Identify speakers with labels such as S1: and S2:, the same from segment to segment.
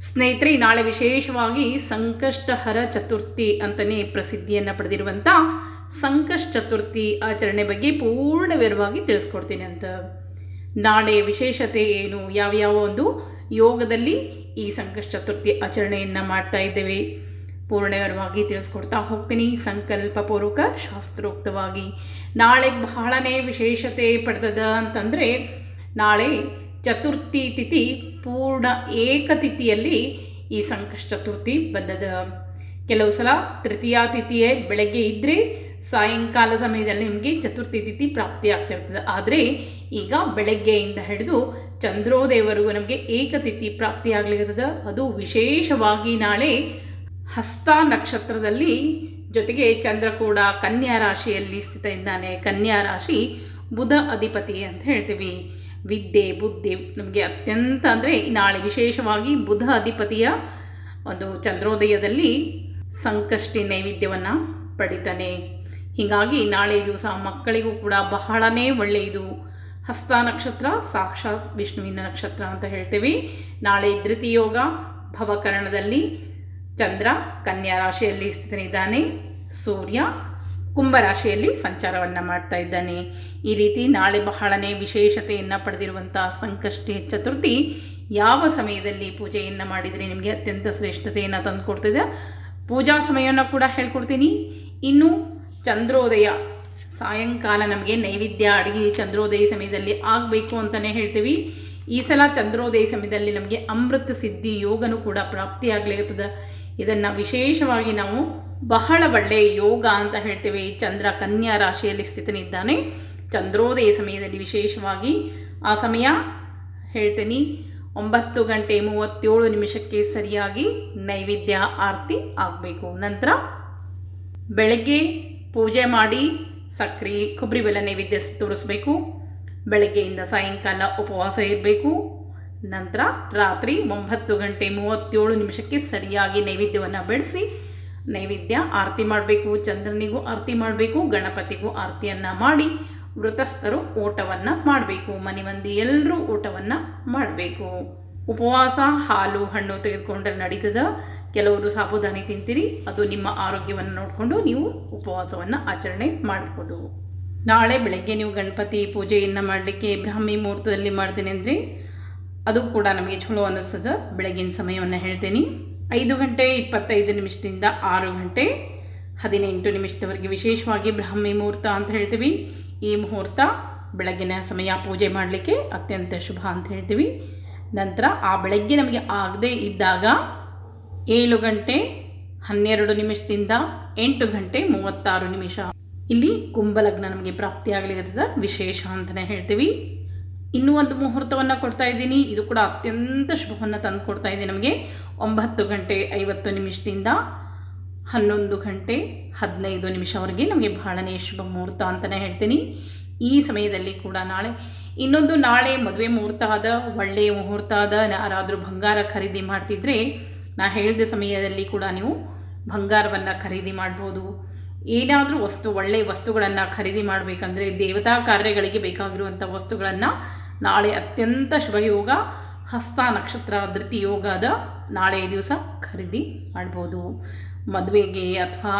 S1: ಸ್ನೇಹಿತರೆ, ನಾಳೆ ವಿಶೇಷವಾಗಿ ಸಂಕಷ್ಟಹರ ಚತುರ್ಥಿ ಅಂತಲೇ ಪ್ರಸಿದ್ಧಿಯನ್ನು ಪಡೆದಿರುವಂಥ ಸಂಕಷ್ಟ ಚತುರ್ಥಿ ಆಚರಣೆ ಬಗ್ಗೆ ಪೂರ್ಣ ವಿವರವಾಗಿ ತಿಳಿಸ್ಕೊಡ್ತೀನಿ ಅಂತ. ನಾಳೆ ವಿಶೇಷತೆ ಏನು? ಯಾವ್ಯಾವ ಒಂದು ಯೋಗದಲ್ಲಿ ಈ ಸಂಕಷ್ಟ ಚತುರ್ಥಿ ಆಚರಣೆಯನ್ನು ಮಾಡ್ತಾ ಇದ್ದೇವೆ? ಪೂರ್ಣ ವಿವರವಾಗಿ ತಿಳಿಸ್ಕೊಡ್ತಾ ಹೋಗ್ತೀನಿ. ಸಂಕಲ್ಪಪೂರ್ವಕ, ಶಾಸ್ತ್ರೋಕ್ತವಾಗಿ. ನಾಳೆ ಬಹಳನೇ ವಿಶೇಷತೆ ಪಡೆದದ ಅಂತಂದರೆ, ನಾಳೆ ಚತುರ್ಥಿ ತಿಥಿ ಪೂರ್ಣ ಏಕತಿಥಿಯಲ್ಲಿ ಈ ಸಂಕಷ್ಟ ಚತುರ್ಥಿ ಬಂದದ. ಕೆಲವು ಸಲ ತೃತೀಯ ತಿಥಿಯೇ ಬೆಳಗ್ಗೆ ಇದ್ದರೆ ಸಾಯಂಕಾಲ ಸಮಯದಲ್ಲಿ ನಿಮಗೆ ಚತುರ್ಥಿ ತಿಥಿ ಪ್ರಾಪ್ತಿ ಆಗ್ತಿರ್ತದೆ ಆದರೆ ಈಗ ಬೆಳಗ್ಗೆಯಿಂದ ಹಿಡಿದು ಚಂದ್ರೋದಯವರೆಗೂ ನಮಗೆ ಏಕತಿಥಿ ಪ್ರಾಪ್ತಿ ಆಗ್ಲಿರ್ತದ ಅದು ವಿಶೇಷವಾಗಿ ನಾಳೆ ಹಸ್ತ ನಕ್ಷತ್ರದಲ್ಲಿ ಜೊತೆಗೆ ಚಂದ್ರ ಕೂಡ ಕನ್ಯಾ ರಾಶಿಯಲ್ಲಿ ಸ್ಥಿತ ಇದ್ದಾನೆ. ಕನ್ಯಾ ರಾಶಿ ಬುಧ ಅಧಿಪತಿ ಅಂತ ಹೇಳ್ತೀವಿ. ವಿದ್ಯೆ, ಬುದ್ಧಿ ನಮಗೆ ಅತ್ಯಂತ ಅಂದರೆ ನಾಳೆ ವಿಶೇಷವಾಗಿ ಬುಧ ಅಧಿಪತಿಯ ಒಂದು ಚಂದ್ರೋದಯದಲ್ಲಿ ಸಂಕಷ್ಟಿ ನೈವೇದ್ಯವನ್ನು ಪಡಿತಾನೆ. ಹೀಗಾಗಿ ನಾಳೆ ದಿವಸ ಮಕ್ಕಳಿಗೂ ಕೂಡ ಬಹಳನೇ ಒಳ್ಳೆಯದು ಹಸ್ತ ನಕ್ಷತ್ರ, ಸಾಕ್ಷಾತ್ ವಿಷ್ಣುವಿನ ನಕ್ಷತ್ರ ಅಂತ ಹೇಳ್ತೀವಿ. ನಾಳೆ ಧೃತಿಯೋಗ, ಭವಕರಣದಲ್ಲಿ ಚಂದ್ರ, ಕನ್ಯಾ ರಾಶಿಯಲ್ಲಿ ಸ್ಥಿತನಿದ್ದಾನೆ. ಸೂರ್ಯ ಕುಂಭರಾಶಿಯಲ್ಲಿ ಸಂಚಾರವನ್ನು ಮಾಡ್ತಾ ಇದ್ದಾನೆ. ಈ ರೀತಿ ನಾಳೆ ಬಹಳನೇ ವಿಶೇಷತೆಯನ್ನು ಪಡೆದಿರುವಂತಹ ಸಂಕಷ್ಟಿ ಚತುರ್ಥಿ ಯಾವ ಸಮಯದಲ್ಲಿ ಪೂಜೆಯನ್ನು ಮಾಡಿದರೆ ನಿಮಗೆ ಅತ್ಯಂತ ಶ್ರೇಷ್ಠತೆಯನ್ನು ತಂದುಕೊಡ್ತಿದೆ. ಪೂಜಾ ಸಮಯವನ್ನು ಕೂಡ ಹೇಳ್ಕೊಡ್ತೀನಿ. ಇನ್ನು ಚಂದ್ರೋದಯ, ಸಾಯಂಕಾಲ ನಮಗೆ ನೈವೇದ್ಯ, ಅಡುಗೆ ಚಂದ್ರೋದಯ ಸಮಯದಲ್ಲಿ ಆಗಬೇಕು ಅಂತಲೇ ಹೇಳ್ತೀವಿ. ಈ ಸಲ ಚಂದ್ರೋದಯ ಸಮಯದಲ್ಲಿ ನಮಗೆ ಅಮೃತ ಸಿದ್ಧಿ ಯೋಗನೂ ಕೂಡ ಪ್ರಾಪ್ತಿಯಾಗಲಿರ್ತದೆ ಇದನ್ನು ವಿಶೇಷವಾಗಿ ನಾವು ಬಹಳ ಒಳ್ಳೆಯ ಯೋಗ ಅಂತ ಹೇಳ್ತೇವೆ. ಚಂದ್ರ ಕನ್ಯಾ ರಾಶಿಯಲ್ಲಿ ಸ್ಥಿತನಿದ್ದಾನೆ. ಚಂದ್ರೋದಯ ಸಮಯದಲ್ಲಿ ವಿಶೇಷವಾಗಿ ಆ ಸಮಯ ಹೇಳ್ತೀನಿ ಒಂಬತ್ತು ಗಂಟೆ ಮೂವತ್ತೇಳು ನಿಮಿಷಕ್ಕೆ ಸರಿಯಾಗಿ ನೈವೇದ್ಯ ಆರತಿ ಆಗಬೇಕು. ನಂತರ ಬೆಳಗ್ಗೆ ಪೂಜೆ ಮಾಡಿ ಸಕ್ರೆ, ಕೊಬ್ಬರಿ ಬೆಲ್ಲ ನೈವೇದ್ಯ ತೋರಿಸ್ಬೇಕು. ಬೆಳಗ್ಗೆಯಿಂದ ಸಾಯಂಕಾಲ ಉಪವಾಸ ಇರಬೇಕು. ನಂತರ ರಾತ್ರಿ ಒಂಬತ್ತು ಗಂಟೆ ಮೂವತ್ತೇಳು ನಿಮಿಷಕ್ಕೆ ಸರಿಯಾಗಿ ನೈವೇದ್ಯವನ್ನು ಬೆಳೆಸಿ ನೈವೇದ್ಯ ಆರತಿ ಮಾಡಬೇಕು, ಚಂದ್ರನಿಗೂ ಆರತಿ ಮಾಡಬೇಕು, ಗಣಪತಿಗೂ ಆರತಿಯನ್ನು ಮಾಡಿ ವೃತಸ್ಥರು ಊಟವನ್ನು ಮಾಡಬೇಕು ಮನೆ ಮಂದಿ ಎಲ್ಲರೂ ಊಟವನ್ನು ಮಾಡಬೇಕು. ಉಪವಾಸ, ಹಾಲು, ಹಣ್ಣು ತೆಗೆದುಕೊಂಡ್ರೆ ನಡೀತದ. ಕೆಲವರು ಸಾಬುದಾನಿ ತಿಂತೀರಿ, ಅದು ನಿಮ್ಮ ಆರೋಗ್ಯವನ್ನು ನೋಡಿಕೊಂಡು ನೀವು ಉಪವಾಸವನ್ನು ಆಚರಣೆ ಮಾಡ್ಬೋದು. ನಾಳೆ ಬೆಳಗ್ಗೆ ನೀವು ಗಣಪತಿ ಪೂಜೆಯನ್ನು ಮಾಡಲಿಕ್ಕೆ ಬ್ರಾಹ್ಮಿ ಮುಹೂರ್ತದಲ್ಲಿ ಮಾಡ್ತೀನಿ ಅಂದರೆ ಅದು ಕೂಡ ನಮಗೆ ಚಲೋ ಅನ್ನಿಸ್ತದೆ ಬೆಳಗಿನ ಸಮಯವನ್ನು ಹೇಳ್ತೀನಿ. ಐದು ಗಂಟೆ ಇಪ್ಪತ್ತೈದು ನಿಮಿಷದಿಂದ ಆರು ಗಂಟೆ ಹದಿನೆಂಟು ನಿಮಿಷದವರೆಗೆ ವಿಶೇಷವಾಗಿ ಬ್ರಾಹ್ಮಿ ಮುಹೂರ್ತ ಅಂತ ಹೇಳ್ತೀವಿ. ಈ ಮುಹೂರ್ತ ಬೆಳಗಿನ ಸಮಯ ಪೂಜೆ ಮಾಡಲಿಕ್ಕೆ ಅತ್ಯಂತ ಶುಭ ಅಂತ ಹೇಳ್ತೀವಿ. ನಂತರ ಆ ಬೆಳಗ್ಗೆ ನಮಗೆ ಆಗದೇ ಇದ್ದಾಗ ಏಳು ಗಂಟೆ ಹನ್ನೆರಡು ನಿಮಿಷದಿಂದ ಎಂಟು ಗಂಟೆ ಮೂವತ್ತಾರು ನಿಮಿಷ. ಇಲ್ಲಿ ಕುಂಭಲಗ್ನ ನಮಗೆ ಪ್ರಾಪ್ತಿಯಾಗಲಿರ್ತದ ವಿಶೇಷ ಅಂತಲೇ ಹೇಳ್ತೀವಿ. ಇನ್ನೂ ಒಂದು ಮುಹೂರ್ತವನ್ನು ಕೊಡ್ತಾ ಇದ್ದೀನಿ. ಇದು ಕೂಡ ಅತ್ಯಂತ ಶುಭವನ್ನು ತಂದು ಕೊಡ್ತಾ ಇದೆ ನಮಗೆ. ಒಂಬತ್ತು ಗಂಟೆ ಐವತ್ತು ನಿಮಿಷದಿಂದ ಹನ್ನೊಂದು ಗಂಟೆ ಹದಿನೈದು ನಿಮಿಷವರೆಗೆ ನಮಗೆ ಬಹಳನೇ ಶುಭ ಮುಹೂರ್ತ ಅಂತಲೇ ಹೇಳ್ತೀನಿ. ಈ ಸಮಯದಲ್ಲಿ ಕೂಡ ನಾಳೆ ಇನ್ನೊಂದು ನಾಳೆ ಮದುವೆ ಮುಹೂರ್ತ ಆದ ಒಳ್ಳೆಯ ಮುಹೂರ್ತ ಆದ, ಯಾರಾದರೂ ಬಂಗಾರ ಖರೀದಿ ಮಾಡ್ತಿದ್ರೆ ನಾ ಹೇಳಿದ ಸಮಯದಲ್ಲಿ ಕೂಡ ನೀವು ಬಂಗಾರವನ್ನು ಖರೀದಿ ಮಾಡ್ಬೋದು. ಏನಾದರೂ ವಸ್ತು ಒಳ್ಳೆಯ ವಸ್ತುಗಳನ್ನು ಖರೀದಿ ಮಾಡಬೇಕಂದ್ರೆ ದೇವತಾ ಕಾರ್ಯಗಳಿಗೆ ಬೇಕಾಗಿರುವಂಥ ವಸ್ತುಗಳನ್ನು ನಾಳೆ ಅತ್ಯಂತ ಶುಭಯೋಗ ಹಸ್ತ ನಕ್ಷತ್ರ ಧೃತಿ ಯೋಗದ ನಾಳೆ ದಿವಸ ಖರೀದಿ ಮಾಡ್ಬೋದು. ಮದುವೆಗೆ ಅಥವಾ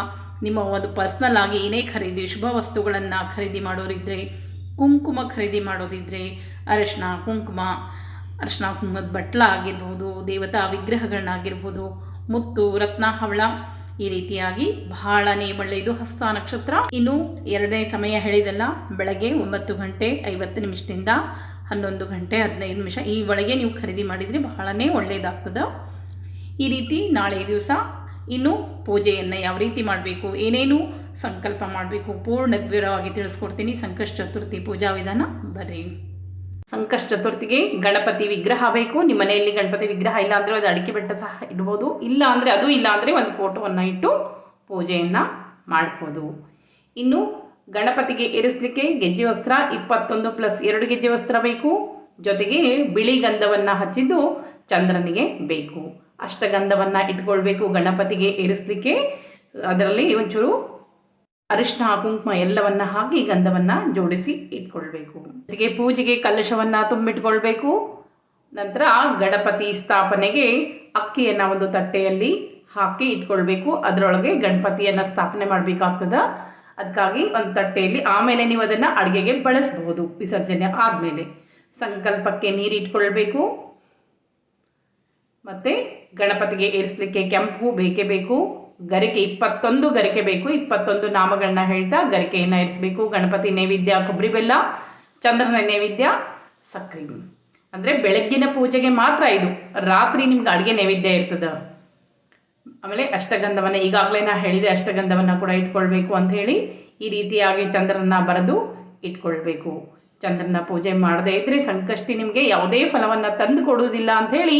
S1: ನಿಮ್ಮ ಒಂದು ಪರ್ಸ್ನಲ್ ಆಗಿ ಏನೇ ಖರೀದಿ, ಶುಭ ವಸ್ತುಗಳನ್ನು ಖರೀದಿ ಮಾಡೋರಿದ್ದರೆ ಕುಂಕುಮ ಖರೀದಿ ಮಾಡೋದಿದ್ದರೆ ಅರಶಿನ ಕುಂಕುಮ ಅರಶಿನ ಕುಂಕುಮದ ಬಟ್ಲ ಆಗಿರ್ಬೋದು, ದೇವತಾ ವಿಗ್ರಹಗಳನ್ನಾಗಿರ್ಬೋದು, ಮುತ್ತು ರತ್ನ ಹವಳ ಈ ರೀತಿಯಾಗಿ ಬಹಳನೇ ಒಳ್ಳೆಯದು ಹಸ್ತ ನಕ್ಷತ್ರ. ಇನ್ನು ಎರಡನೇ ಸಮಯ ಹೇಳಿದಲ್ಲ, ಬೆಳಗ್ಗೆ ಒಂಬತ್ತು ಗಂಟೆ ಐವತ್ತು ನಿಮಿಷದಿಂದ ಹನ್ನೊಂದು ಗಂಟೆ ಹದಿನೈದು ನಿಮಿಷ. ಈ ಒಳಗೆ ನೀವು ಖರೀದಿ ಮಾಡಿದರೆ ಬಹಳನೇ ಒಳ್ಳೆಯದಾಗ್ತದೆ. ಈ ರೀತಿ ನಾಳೆ ದಿವಸ ಇನ್ನು ಪೂಜೆಯನ್ನು ಯಾವ ರೀತಿ ಮಾಡಬೇಕು, ಏನೇನು ಸಂಕಲ್ಪ ಮಾಡಬೇಕು, ಪೂರ್ಣ ವಿವರವಾಗಿ ತಿಳಿಸ್ಕೊಡ್ತೀನಿ. ಸಂಕಷ್ಟ ಚತುರ್ಥಿ ಪೂಜಾ ವಿಧಾನ. ಬರ್ರಿ. ಸಂಕಷ್ಟ ಚತುರ್ಥಿಗೆ ಗಣಪತಿ ವಿಗ್ರಹ ಬೇಕು. ನಿಮ್ಮ ಮನೆಯಲ್ಲಿ ಗಣಪತಿ ವಿಗ್ರಹ ಇಲ್ಲ ಅಂದರೆ ಅದು ಅಡಿಕೆ ಬೆಟ್ಟ ಸಹ ಇಡ್ಬೋದು. ಇಲ್ಲ ಅಂದರೆ ಅದು ಇಲ್ಲ ಅಂದ್ರೆ ಒಂದು ಫೋಟೋವನ್ನು ಇಟ್ಟು ಪೂಜೆಯನ್ನು ಮಾಡ್ಬೋದು. ಇನ್ನು ಗಣಪತಿಗೆ ಇರಿಸಲಿಕ್ಕೆ ಗೆಜ್ಜೆ ವಸ್ತ್ರ ಇಪ್ಪತ್ತೊಂದು ಪ್ಲಸ್ ಎರಡು ಗೆಜ್ಜೆ ವಸ್ತ್ರ ಬೇಕು. ಜೊತೆಗೆ ಬಿಳಿ ಗಂಧವನ್ನು ಹಚ್ಚಿದ್ದು ಚಂದ್ರನಿಗೆ ಬೇಕು. ಅಷ್ಟಗಂಧವನ್ನು ಇಟ್ಕೊಳ್ಬೇಕು ಗಣಪತಿಗೆ ಇರಿಸಲಿಕ್ಕೆ ಅದರಲ್ಲಿ ಒಂಚೂರು ಅರಿಶಿನ ಕುಂಕುಮ ಎಲ್ಲವನ್ನ ಹಾಕಿ ಗಂಧವನ್ನು ಜೋಡಿಸಿ ಇಟ್ಕೊಳ್ಬೇಕು. ಜೊತೆಗೆ ಪೂಜೆಗೆ ಕಲಶವನ್ನು ತುಂಬಿಟ್ಕೊಳ್ಬೇಕು. ನಂತರ ಗಣಪತಿ ಸ್ಥಾಪನೆಗೆ ಅಕ್ಕಿಯನ್ನು ಒಂದು ತಟ್ಟೆಯಲ್ಲಿ ಹಾಕಿ ಇಟ್ಕೊಳ್ಬೇಕು. ಅದರೊಳಗೆ ಗಣಪತಿಯನ್ನು ಸ್ಥಾಪನೆ ಮಾಡಬೇಕಾಗ್ತದೆ. ಅದಕ್ಕಾಗಿ ಒಂದು ತಟ್ಟೆಯಲ್ಲಿ ಆಮೇಲೆ ನೀವು ಅದನ್ನು ಅಡುಗೆಗೆ ಬಳಸಬಹುದು ವಿಸರ್ಜನೆ ಆದಮೇಲೆ. ಸಂಕಲ್ಪಕ್ಕೆ ನೀರು ಇಟ್ಕೊಳ್ಬೇಕು. ಮತ್ತು ಗಣಪತಿಗೆ ಏರಿಸಲಿಕ್ಕೆ ಕೆಂಪು ಬೇಕೇ ಬೇಕು. ಗರಿಕೆ ಇಪ್ಪತ್ತೊಂದು ಗರಿಕೆ ಬೇಕು, ಇಪ್ಪತ್ತೊಂದು ನಾಮಗಳನ್ನ ಹೇಳ್ತಾ ಗರಿಕೆಯನ್ನು ಇರಿಸಬೇಕು. ಗಣಪತಿ ನೈವೇದ್ಯ, ಕೊಬ್ಬರಿ ಬೆಲ್ಲ, ಚಂದ್ರನ ನೈವೇದ್ಯ, ಸಕ್ಕರೆ. ಅಂದರೆ ಬೆಳಗ್ಗಿನ ಪೂಜೆಗೆ ಮಾತ್ರ ಇದು. ರಾತ್ರಿ ನಿಮ್ಗೆ ಅಡುಗೆ ನೈವೇದ್ಯ ಇರ್ತದೆ. ಆಮೇಲೆ ಅಷ್ಟಗಂಧವನ್ನು ಈಗಾಗಲೇ ನಾ ಹೇಳಿದೆ, ಅಷ್ಟಗಂಧವನ್ನು ಕೂಡ ಇಟ್ಕೊಳ್ಬೇಕು ಅಂತ ಹೇಳಿ ಈ ರೀತಿಯಾಗಿ ಚಂದ್ರನ ಬರೆದು ಇಟ್ಕೊಳ್ಬೇಕು. ಚಂದ್ರನ ಪೂಜೆ ಮಾಡದೇ ಇದ್ದರೆ ಸಂಕಷ್ಟಿ ನಿಮಗೆ ಯಾವುದೇ ಫಲವನ್ನು ತಂದು ಕೊಡುವುದಿಲ್ಲ ಅಂಥೇಳಿ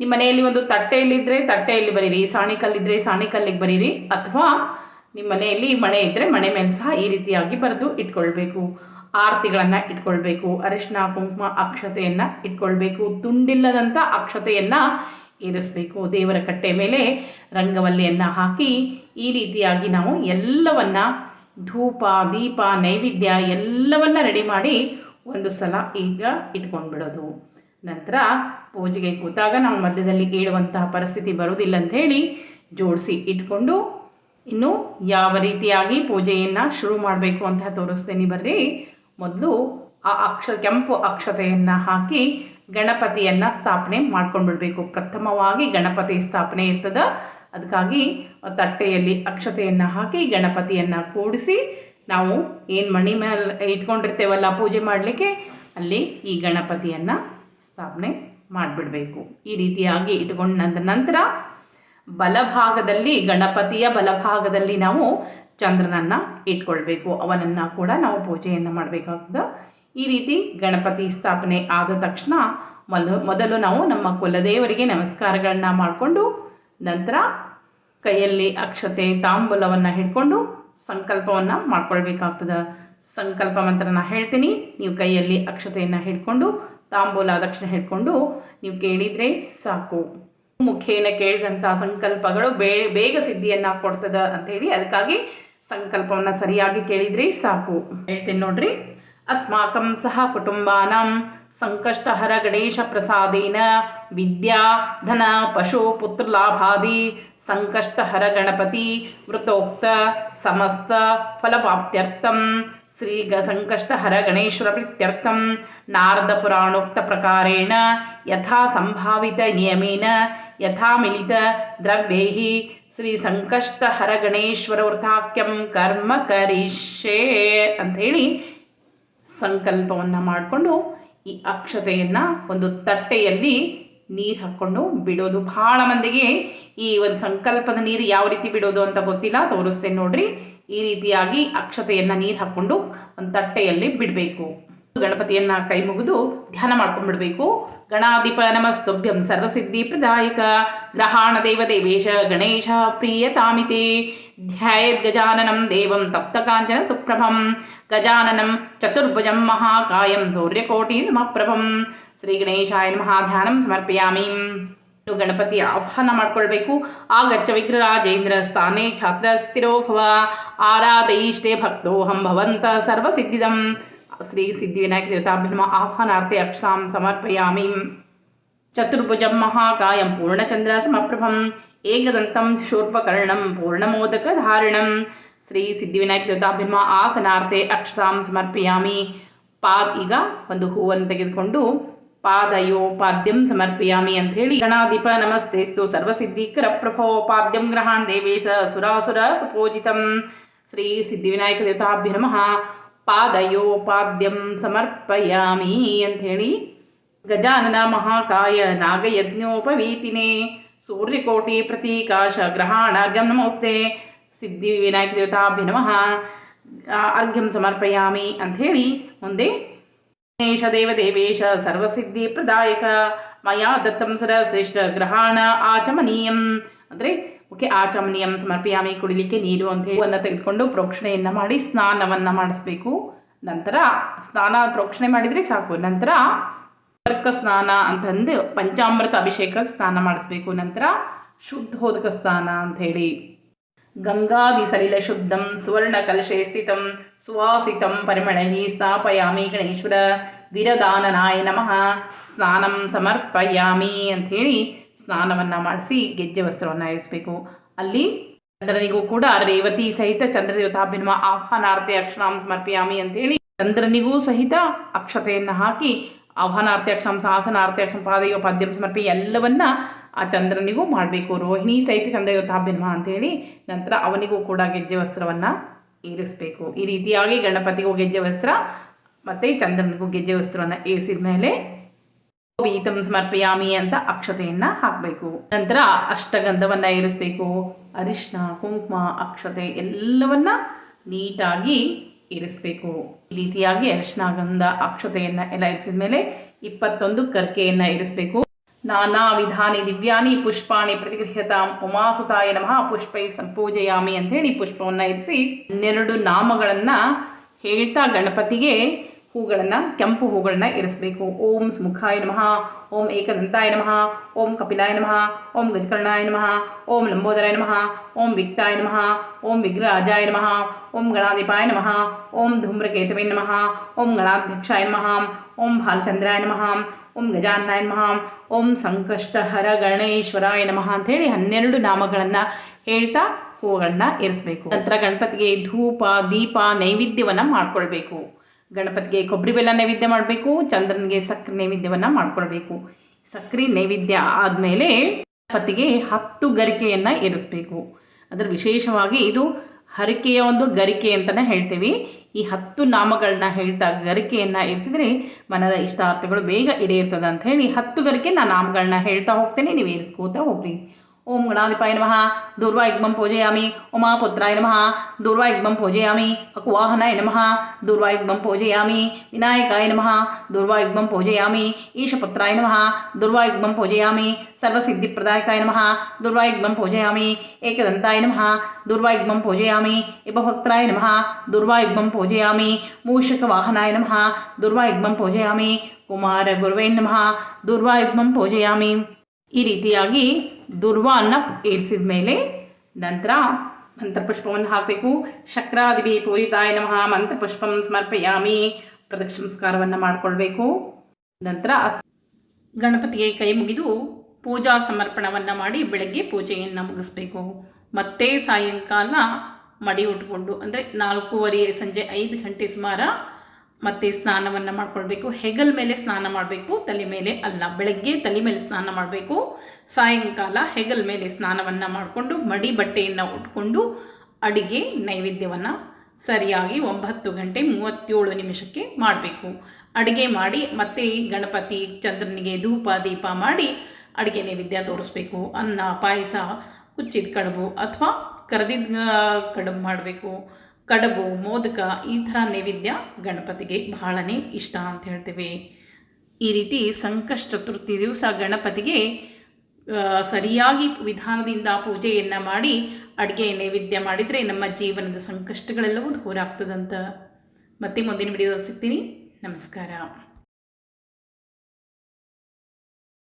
S1: ನಿಮ್ಮ ಮನೆಯಲ್ಲಿ ಒಂದು ತಟ್ಟೆಯಲ್ಲಿದ್ದರೆ ತಟ್ಟೆಯಲ್ಲಿ ಬರೀರಿ ಸಾಣಿಕಲ್ಲಿದ್ದರೆ ಸಾಣಿಕಲ್ಲಿಗೆ ಬರೀರಿ, ಅಥವಾ ನಿಮ್ಮ ಮನೆಯಲ್ಲಿ ಮಣೆ ಇದ್ದರೆ ಮಣೆ ಮೇಲೆ ಸಹ ಈ ರೀತಿಯಾಗಿ ಬರೆದು ಇಟ್ಕೊಳ್ಬೇಕು. ಆರತಿಗಳನ್ನು ಇಟ್ಕೊಳ್ಬೇಕು, ಅರಿಶಿನ, ಕುಂಕುಮ ಅಕ್ಷತೆಯನ್ನು ಇಟ್ಕೊಳ್ಬೇಕು ತುಂಡಿಲ್ಲದಂಥ ಅಕ್ಷತೆಯನ್ನು ಏರಿಸಬೇಕು. ದೇವರ ಕಟ್ಟೆ ಮೇಲೆ ರಂಗವಲ್ಲಿಯನ್ನು ಹಾಕಿ ಈ ರೀತಿಯಾಗಿ ನಾವು ಎಲ್ಲವನ್ನ ಧೂಪ, ದೀಪ, ನೈವೇದ್ಯ ಎಲ್ಲವನ್ನ ರೆಡಿ ಮಾಡಿ ಒಂದು ಸಲ ಈಗ ಇಟ್ಕೊಂಡ್ಬಿಡೋದು. ನಂತರ ಪೂಜೆಗೆ ಕೂತಾಗ ನಾವು ಮಧ್ಯದಲ್ಲಿ ಏಳುವಂತಹ ಪರಿಸ್ಥಿತಿ ಬರೋದಿಲ್ಲ ಅಂತ ಹೇಳಿ ಜೋಡಿಸಿ ಇಟ್ಕೊಂಡು, ಇನ್ನು ಯಾವ ರೀತಿಯಾಗಿ ಪೂಜೆಯನ್ನು ಶುರು ಮಾಡಬೇಕು ಅಂತ ತೋರಿಸ್ತೇನೆ ಬರ್ರಿ. ಮೊದಲು ಆ ಅಕ್ಷ ಕೆಂಪು ಅಕ್ಷತೆಯನ್ನು ಹಾಕಿ ಗಣಪತಿಯನ್ನು ಸ್ಥಾಪನೆ ಮಾಡ್ಕೊಂಡ್ಬಿಡ್ಬೇಕು. ಪ್ರಥಮವಾಗಿ ಗಣಪತಿ ಸ್ಥಾಪನೆ ಇರ್ತದೆ. ಅದಕ್ಕಾಗಿ ತಟ್ಟೆಯಲ್ಲಿ ಅಕ್ಷತೆಯನ್ನು ಹಾಕಿ ಗಣಪತಿಯನ್ನು ಕೂಡಿಸಿ ನಾವು ಏನು ಮಣಿ ಮೇಲೆ ಇಟ್ಕೊಂಡಿರ್ತೇವಲ್ಲ ಪೂಜೆ ಮಾಡಲಿಕ್ಕೆ, ಅಲ್ಲಿ ಈ ಗಣಪತಿಯನ್ನು ಸ್ಥಾಪನೆ ಮಾಡಿಬಿಡಬೇಕು. ಈ ರೀತಿಯಾಗಿ ಇಟ್ಕೊಂಡ ನಂತರ ಬಲಭಾಗದಲ್ಲಿ, ಗಣಪತಿಯ ಬಲಭಾಗದಲ್ಲಿ ನಾವು ಚಂದ್ರನನ್ನು ಇಟ್ಕೊಳ್ಬೇಕು. ಅವನನ್ನು ಕೂಡ ನಾವು ಪೂಜೆಯನ್ನು ಮಾಡಬೇಕಾಗ್ತದೆ. ಈ ರೀತಿ ಗಣಪತಿ ಸ್ಥಾಪನೆ ಆದ ತಕ್ಷಣ ಮೊದಲು ಮೊದಲು ನಾವು ನಮ್ಮ ಕುಲದೇವರಿಗೆ ನಮಸ್ಕಾರಗಳನ್ನ ಮಾಡಿಕೊಂಡು ನಂತರ ಕೈಯಲ್ಲಿ ಅಕ್ಷತೆ, ತಾಂಬೂಲವನ್ನು ಹಿಡ್ಕೊಂಡು ಸಂಕಲ್ಪವನ್ನು ಮಾಡ್ಕೊಳ್ಬೇಕಾಗ್ತದೆ. ಸಂಕಲ್ಪ ಮಂತ್ರನ ಹೇಳ್ತೀನಿ. ನೀವು ಕೈಯಲ್ಲಿ ಅಕ್ಷತೆಯನ್ನು ಹಿಡ್ಕೊಂಡು ತಾಂಬೂಲ ದಕ್ಷಿಣ ಹಿಡ್ಕೊಂಡು ನೀವು ಕೇಳಿದರೆ ಸಾಕು. ಮುಖೇನ ಕೇಳಿದಂಥ ಸಂಕಲ್ಪಗಳು ಬೇ, ಬೇಗ ಸಿದ್ಧಿಯನ್ನು ಕೊಡ್ತದ ಅಂತೇಳಿ ಅದಕ್ಕಾಗಿ ಸಂಕಲ್ಪವನ್ನು ಸರಿಯಾಗಿ ಕೇಳಿದರೆ ಸಾಕು. ಹೇಳ್ತೀನಿ ನೋಡ್ರಿ. ಅಸ್ಮಾಕಂ ಸಹ ಕುಟುಂಬಾನಾಂ ಸಂಕಷ್ಟಹರ ಗಣೇಶ ಪ್ರಸಾದೇನ ವಿದ್ಯಾ, ಧನ, ಪಶು, ಪುತ್ರ ಪುತ್ರಲಾಭಾದಿ ಸಂಕಷ್ಟಹರ ಗಣಪತಿ, ವೃತೋಕ್ತ, ಸಮಸ್ತ ಫಲವಾಪ್ತ್ಯರ್ಥಂ ಶ್ರೀ ಗ ಸಂಕಷ್ಟಹರ ಗಣೇಶ್ವರ ಪ್ರೀತ್ಯರ್ಥಂ ನಾರದ ಪುರಾಣೋಕ್ತ ಪ್ರಕಾರೇಣ ಯಥಾ ಸಂಭಾವಿತ ನಿಯಮೇನ ಯಥಾ ಮಿಲಿತ ದ್ರವ್ಯೈ ಶ್ರೀ ಸಂಕಷ್ಟಹರ ಗಣೇಶ್ವರ ವೃಥಾಕ್ಯಂ ಕರ್ಮ ಕರಿಷ್ಯೆ ಅಂಥೇಳಿ ಸಂಕಲ್ಪವನ್ನು ಮಾಡಿಕೊಂಡು ಈ ಅಕ್ಷತೆಯನ್ನು ಒಂದು ತಟ್ಟೆಯಲ್ಲಿ ನೀರು ಹಾಕ್ಕೊಂಡು ಬಿಡೋದು. ಭಾಳ ಮಂದಿಗೆ ಈ ಒಂದು ಸಂಕಲ್ಪದ ನೀರು ಯಾವ ರೀತಿ ಬಿಡೋದು ಅಂತ ಗೊತ್ತಿಲ್ಲ. ತೋರಿಸ್ತೇನೆ ನೋಡ್ರಿ. ಈ ರೀತಿಯಾಗಿ ಅಕ್ಷತೆಯನ್ನು ನೀರು ಹಾಕ್ಕೊಂಡು ಒಂದು ತಟ್ಟೆಯಲ್ಲಿ ಬಿಡಬೇಕು. ಗಣಪತಿಯನ್ನು ಕೈ ಮುಗಿದು ಧ್ಯಾನ ಮಾಡ್ಕೊಂಡ್ಬಿಡ್ಬೇಕು ಗಣಾಧಿಪ ನಮಸ್ತುಭ್ಯಂ ಸರ್ವಸಿದ್ಧಿ ಪ್ರದಾಯಕ. ಗ್ರಹಾಣ ದೇವ ದೇವೇಶ ಗಣೇಶ ಪ್ರಿಯತಾಮಿತೆ ಧ್ಯಾಯದ್ ಗಜಾನನಂ ದೇವಂ ತಪ್ತಕಾಂಚನ ಸುಪ್ರಭಂ. ಗಜಾನನಂ ಚತುರ್ಭುಜಂ ಮಹಾಕಾಯಂ ಸೂರ್ಯಕೋಟಿ ಸಮಪ್ರಭಂ ಶ್ರೀ ಗಣೇಶಾಯ ನಮಃ ಧ್ಯಾನಂ ಸಮರ್ಪಯಾಮಿ. ಇನ್ನು ಗಣಪತಿ ಆಹ್ವಾನ ಮಾಡ್ಕೊಳ್ಬೇಕು. ಆಗಚ್ಚ ವಿಗ್ರಹರಾಜೇಂದ್ರ ಸ್ಥಾನೇ ಛಾತ್ರ ಸ್ಥಿರೋ ಭವ. ಆರಾಧಯಿಷ್ಟೇ ಭಕ್ತೋಹಂ ಭವಂತ ಸರ್ವಸಿದ್ಧಿದಂ. ಶ್ರೀ ಸಿದ್ಧಿವಿನಾಯಕ ದೇವತಾಭ್ಯಮ ಆಹ್ವಾನಾರ್ಥೆ ಅಕ್ಷಾಂ ಸಮರ್ಪಯಾಮಿ. ಚತುರ್ಭುಜಂ ಮಹಾಕಾಯಂ ಪೂರ್ಣಚಂದ್ರ ಸಮಪ್ರಭಂ. ಏಕದಂತಂ ಶೂರ್ಪಕರ್ಣಂ ಪೂರ್ಣಮೋದಕಧಾರಿಣಂ. ಶ್ರೀ ಸಿದ್ಧಿವಿನಾಯಕ ದೇವತಾಭ್ಯಮ ಆಸನಾರ್ಥೆ ಅಕ್ಷತಾಂ ಸಮರ್ಪಯಾಮಿ. ಪಾ ಈಗ ಒಂದು ಹೂವನ್ನು ತೆಗೆದುಕೊಂಡು ಪಾದಯೋ समर्पयामि ಹೇಳಿ ಗಣಾಧಿಪ ನಮಸ್ತೆಸ್ತು ಸರ್ವಸಿದ್ಧಿಕರ ಪ್ರಭೋ ಪಾದ್ಯಂ ಗ್ರಹಾನ್ ದೇವೇಶ ಸುರಾಸುರ ಸುಪೂಜಿತಂ. ಶ್ರೀ ಸಿದ್ಧಿವಿನಾಯಕ ದೇವತಾಭ್ಯ ನಮಃ. ಪಾದಯೋ ಪಾದ್ಯಂ ಸಮರ್ಪಯಾಮಿ ಅಂಥೇಳಿ ಗಜಾನನ ಮಹಾಕಾಯ ನಾಗಯಜ್ಞೋಪವೀತಿನೇ. ಸೂರ್ಯಕೋಟಿ ಪ್ರತೀಕಾಶ ಗ್ರಹಾಣಾರ್ಘ್ಯಂ ನಮೋಸ್ತೆ ಸಿದ್ಧಿ ವಿನಾಯಕ ದೇವತಾಭ್ಯ ನಮಃ ಅರ್ಘ್ಯಂ ಸಮರ್ಪಯಾಮಿ ಅಂಥೇಳಿ ಮುಂದೆ ಗಣೇಶ ದೇವದೇವೇಶ ಸರ್ವಸಿದ್ಧಿ ಪ್ರದಾಯಕ, ಮಯಾ ದತ್ತಂ ಶ್ರೇಷ್ಠ ಗ್ರಹಾಣ ಆಚಮನೀಯಂ. ಅಂದರೆ, ಓಕೆ, ಆಚಮನೀಯಂ ಸಮರ್ಪಿಯಾಮಿ, ಕುಡಿಲಿಕ್ಕೆ ನೀರು ಅಂತ ಹೇಳಿ ಅನ್ನ ತೆಗೆದುಕೊಂಡು ಪ್ರೋಕ್ಷಣೆಯನ್ನು ಮಾಡಿ ಸ್ನಾನವನ್ನು ಮಾಡಿಸ್ಬೇಕು. ನಂತರ ಸ್ನಾನ ಪ್ರೋಕ್ಷಣೆ ಮಾಡಿದರೆ ಸಾಕು. ನಂತರ ಕರ್ಕ ಸ್ನಾನ ಅಂತಂದು ಪಂಚಾಮೃತ ಅಭಿಷೇಕ ಸ್ನಾನ ಮಾಡಿಸ್ಬೇಕು. ನಂತರ ಶುದ್ಧೋದಕ ಸ್ನಾನ ಅಂಥೇಳಿ ಗಂಗಾದಿ ಸಲಿಲ ಶುದ್ಧಂ ಸುವರ್ಣ ಕಲಶೆ ಸ್ಥಿತಂ ಸುವಾಸಿತಂ ಪರಿಮಳೈ ಸ್ಥಾಪಯಾಮಿ ಗಣೇಶ್ವರ ವಿರದಾನನಾಯ ನಮಃ ಸ್ನಾನಂ ಸಮರ್ಪಯಾಮಿ ಅಂಥೇಳಿ ಸ್ನಾನವನ್ನು ಮಾಡಿಸಿ ಗೆಜ್ಜೆ ವಸ್ತ್ರವನ್ನು ಇರಿಸಬೇಕು. ಅಲ್ಲಿ ಚಂದ್ರನಿಗೂ ಕೂಡ ರೇವತಿ ಸಹಿತ ಚಂದ್ರದೇವತಾಭ್ಯನ್ಮ ಆಹ್ವಾನಾರ್ಥೆ ಅಕ್ಷರಾಂ ಸಮರ್ಪಯಾಮಿ ಅಂತೇಳಿ ಚಂದ್ರನಿಗೂ ಸಹಿತ ಅಕ್ಷತೆಯನ್ನು ಹಾಕಿ ಆಹ್ವಾನಾರ್ಥಿ ಅಕ್ಷರಾಂ ಸಾಸನಾರ್ತೆ ಅಕ್ಷರ ಪಾದಯೋ ಪಾದ್ಯಂ ಸಮರ್ಪಿ ಎಲ್ಲವನ್ನ ಆ ಚಂದ್ರನಿಗೂ ಮಾಡಬೇಕು, ರೋಹಿಣಿ ಸಹಿತ ಚಂದ್ರದೇವತಾಭ್ಯನ್ಮ ಅಂತೇಳಿ ನಂತರ ಅವನಿಗೂ ಕೂಡ ಗೆಜ್ಜೆ ವಸ್ತ್ರವನ್ನು ಏರಿಸಬೇಕು. ಈ ರೀತಿಯಾಗಿ ಗಣಪತಿಗೂ ಗೆಜ್ಜೆ ವಸ್ತ್ರ, ಮತ್ತು ಚಂದ್ರನಿಗೂ ಗೆಜ್ಜೆ ವಸ್ತ್ರವನ್ನು ಏರಿಸಿದ ಮೇಲೆ ವೀತಂ ಸಮರ್ಪಯಾಮಿ ಅಂತ ಅಕ್ಷತೆಯನ್ನು ಹಾಕಬೇಕು. ನಂತರ ಅಷ್ಟಗಂಧವನ್ನು ಏರಿಸಬೇಕು. ಅರಿಶಿನ ಕುಂಕುಮ, ಅಕ್ಷತೆ ಎಲ್ಲವನ್ನ ನೀಟಾಗಿ ಇರಿಸಬೇಕು ಈ ರೀತಿಯಾಗಿ ಅರಿಶಿನ ಗಂಧ ಅಕ್ಷತೆಯನ್ನು ಎಲ್ಲ ಇರಿಸಿದ ಮೇಲೆ ಇಪ್ಪತ್ತೊಂದು ಕರ್ಕೆಯನ್ನು ಇರಿಸಬೇಕು ನಾನಾ ವಿಧಾನಿ ದಿವ್ಯಾನಿ ಪುಷ್ಪಾಣಿ ಪ್ರತಿಗೃಹ್ಯತಾಂ ಉಮಾಸುತಾಯ ನಮಃ ಪುಷ್ಪೈ ಸಂಪೂಜಯಾಮಿ ಅಂತ ಹೇಳಿ ಪುಷ್ಪವನ್ನು ಇರಿಸಿ ಹನ್ನೆರಡು ನಾಮಗಳನ್ನು ಹೇಳ್ತಾ ಗಣಪತಿಗೆ ಹೂಗಳನ್ನು ಕೆಂಪು ಹೂಗಳನ್ನು ಇರಿಸಬೇಕು ಓಂ ಸ್ಮುಖಾಯ ನಮಃ ಓಂ ಏಕದಂತಾಯ ನಮಃ ಓಂ ಕಪಿಲಾಯ ನಮಃ ಓಂ ಗಜಕರ್ಣಾಯ ನಮಃ ಓಂ ಲಂಬೋದರಾಯ ನಮಃ ಓಂ ವಿಕ್ತಾಯ ನಮಃ ಓಂ ವಿಗ್ರಹಾಜಾಯ ನಮಃ ಓಂ ಗಣಾಧಿಪಾಯ ನಮಃ ಓಂ ಧೂಮ್ರಕೇತವೇ ನಮಃ ಓಂ ಗಣಾಧ್ಯಕ್ಷಾಯ ನಮಃ ಓಂ ಭಾಲಚಂದ್ರಾಯ ನಮಃ ಓಂ ಗಜಾನಾಯ ನಮಃ. ಓಂ ಸಂಕಷ್ಟಹರ ಗಣೇಶ್ವರಾಯ ನಮಃ ಅಂಥೇಳಿ ಹನ್ನೆರಡು ನಾಮಗಳನ್ನು ಹೇಳ್ತಾ ಹೂವುಗಳನ್ನ ಇರಿಸಬೇಕು ನಂತರ ಗಣಪತಿಗೆ ಧೂಪ, ದೀಪ, ನೈವೇದ್ಯವನ್ನು ಮಾಡ್ಕೊಳ್ಬೇಕು. ಗಣಪತಿಗೆ ಕೊಬ್ಬರಿ ಬೆಲ್ಲ ನೈವೇದ್ಯ ಮಾಡಬೇಕು, ಚಂದ್ರನಿಗೆ ಸಕ್ಕರೆ ನೈವೇದ್ಯವನ್ನು ಮಾಡ್ಕೊಳ್ಬೇಕು. ಸಕ್ಕರೆ ನೈವೇದ್ಯ ಆದಮೇಲೆ ಗಣಪತಿಗೆ ಹತ್ತು ಗರಿಕೆಯನ್ನು ಏರಿಸಬೇಕು. ಅದರ ವಿಶೇಷವಾಗಿ ಇದು ಹರಿಕೆಯ ಒಂದು ಗರಿಕೆ ಅಂತಲೇ ಹೇಳ್ತೀವಿ. ಈ ಹತ್ತು ನಾಮಗಳನ್ನ ಹೇಳ್ತಾ ಗರಿಕೆಯನ್ನು ಇರಿಸಿದ್ರೆ ಮನದ ಇಷ್ಟಾರ್ಥಗಳು ಬೇಗ ಈಡೇರ್ತದೆ ಅಂತ ಹೇಳಿ ಹತ್ತು ಗರಿಕೆ ನಾನು ನಾಮಗಳನ್ನ ಹೇಳ್ತಾ ಹೋಗ್ತೇನೆ. ನೀವು ಏರಿಸ್ಕೋತಾ ಹೋಗ್ರಿ. ओम गणाधिपाय नम उमा पुत्राय नमः दुर्वा दुर्वायुग्म पूजयामी अकुवाहनाय नम दुर्वायुग्म पूजयामि विनायकाय नम दुर्वायुग्म पूजयामी ईशपुत्राय नम दुर्वायुग्म पूजयामी सर्वसिद्धिप्रदायकाय नम दुर्वायुग्म पूजयामी एकदंताय नम दुर्वायुग्म पूजयामी इपभक्त्राय दुर्वा दुर्वायुग्म पूजयामि मूषकवाहनाय नम दुर्वायुग्म पूजयामी नमः नम दुर्वायुग्म पूजयामि ಈ ರೀತಿಯಾಗಿ ದುರ್ವಾನ್ನ ಏರಿಸಿದ ಮೇಲೆ ನಂತರ ಮಂತ್ರಪುಷ್ಪವನ್ನು ಹಾಕಬೇಕು. ಶಕ್ರಾದಿವಿ ಪೂರಿತಾಯ ನಮಃ. ಮಂತ್ರಪುಷ್ಪಂ ಸಮರ್ಪಯಾಮಿ. ಪ್ರದಕ್ಷಿಣಸ್ಕಾರವನ್ನು ಮಾಡಿಕೊಳ್ಬೇಕು. ನಂತರ ಗಣಪತಿಗೆ ಕೈ ಮುಗಿದು ಪೂಜಾ ಸಮರ್ಪಣವನ್ನು ಮಾಡಿ ಬೆಳಗ್ಗೆ ಪೂಜೆಯನ್ನು ಮುಗಿಸ್ಬೇಕು. ಮತ್ತೆ ಸಾಯಂಕಾಲ ಮಡಿ ಉಟ್ಕೊಂಡು, ಅಂದರೆ ನಾಲ್ಕೂವರೆ, ಸಂಜೆ ಐದು ಗಂಟೆ ಸುಮಾರ ಮತ್ತೆ ಸ್ನಾನವನ್ನು ಮಾಡ್ಕೊಳ್ಬೇಕು. ಹೆಗಲ್ ಮೇಲೆ ಸ್ನಾನ ಮಾಡಬೇಕು, ತಲೆ ಮೇಲೆ ಅಲ್ಲ. ಬೆಳಗ್ಗೆ ತಲೆ ಮೇಲೆ ಸ್ನಾನ ಮಾಡಬೇಕು. ಸಾಯಂಕಾಲ ಹೆಗಲ್ ಮೇಲೆ ಸ್ನಾನವನ್ನು ಮಾಡಿಕೊಂಡು ಮಡಿ ಬಟ್ಟೆಯನ್ನು ಉಟ್ಕೊಂಡು ಅಡಿಗೆ ನೈವೇದ್ಯವನ್ನು ಸರಿಯಾಗಿ ಒಂಬತ್ತು ಗಂಟೆ ಮೂವತ್ತೇಳು ನಿಮಿಷಕ್ಕೆ ಮಾಡಬೇಕು. ಅಡುಗೆ ಮಾಡಿ ಮತ್ತೆ ಗಣಪತಿ ಚಂದ್ರನಿಗೆ ಧೂಪ, ದೀಪ ಮಾಡಿ ಅಡುಗೆ ನೈವೇದ್ಯ ತೋರಿಸ್ಬೇಕು. ಅನ್ನ, ಪಾಯಸ, ಕುಚ್ಚಿದ ಕಡುಬು ಅಥವಾ ಕರೆದಿದ್ದ ಕಡುಬು ಮಾಡಬೇಕು. ಕಡುಬು, ಮೋದಕ ಈ ಥರ ನೈವೇದ್ಯ ಗಣಪತಿಗೆ ಬಹಳನೇ ಇಷ್ಟ ಅಂತ ಹೇಳ್ತೇವೆ. ಈ ರೀತಿ ಸಂಕಷ್ಟ ಚತುರ್ಥಿ ದಿವಸ ಗಣಪತಿಗೆ ಸರಿಯಾಗಿ ವಿಧಾನದಿಂದ ಪೂಜೆಯನ್ನು ಮಾಡಿ ಅಡುಗೆ ನೈವೇದ್ಯ ಮಾಡಿದರೆ ನಮ್ಮ ಜೀವನದ ಸಂಕಷ್ಟಗಳೆಲ್ಲವೂ ದೂರ ಆಗ್ತದಂತ. ಮತ್ತೆ ಮುಂದಿನ ವಿಡಿಯೋದಲ್ಲಿ ಸಿಗ್ತೀನಿ. ನಮಸ್ಕಾರ.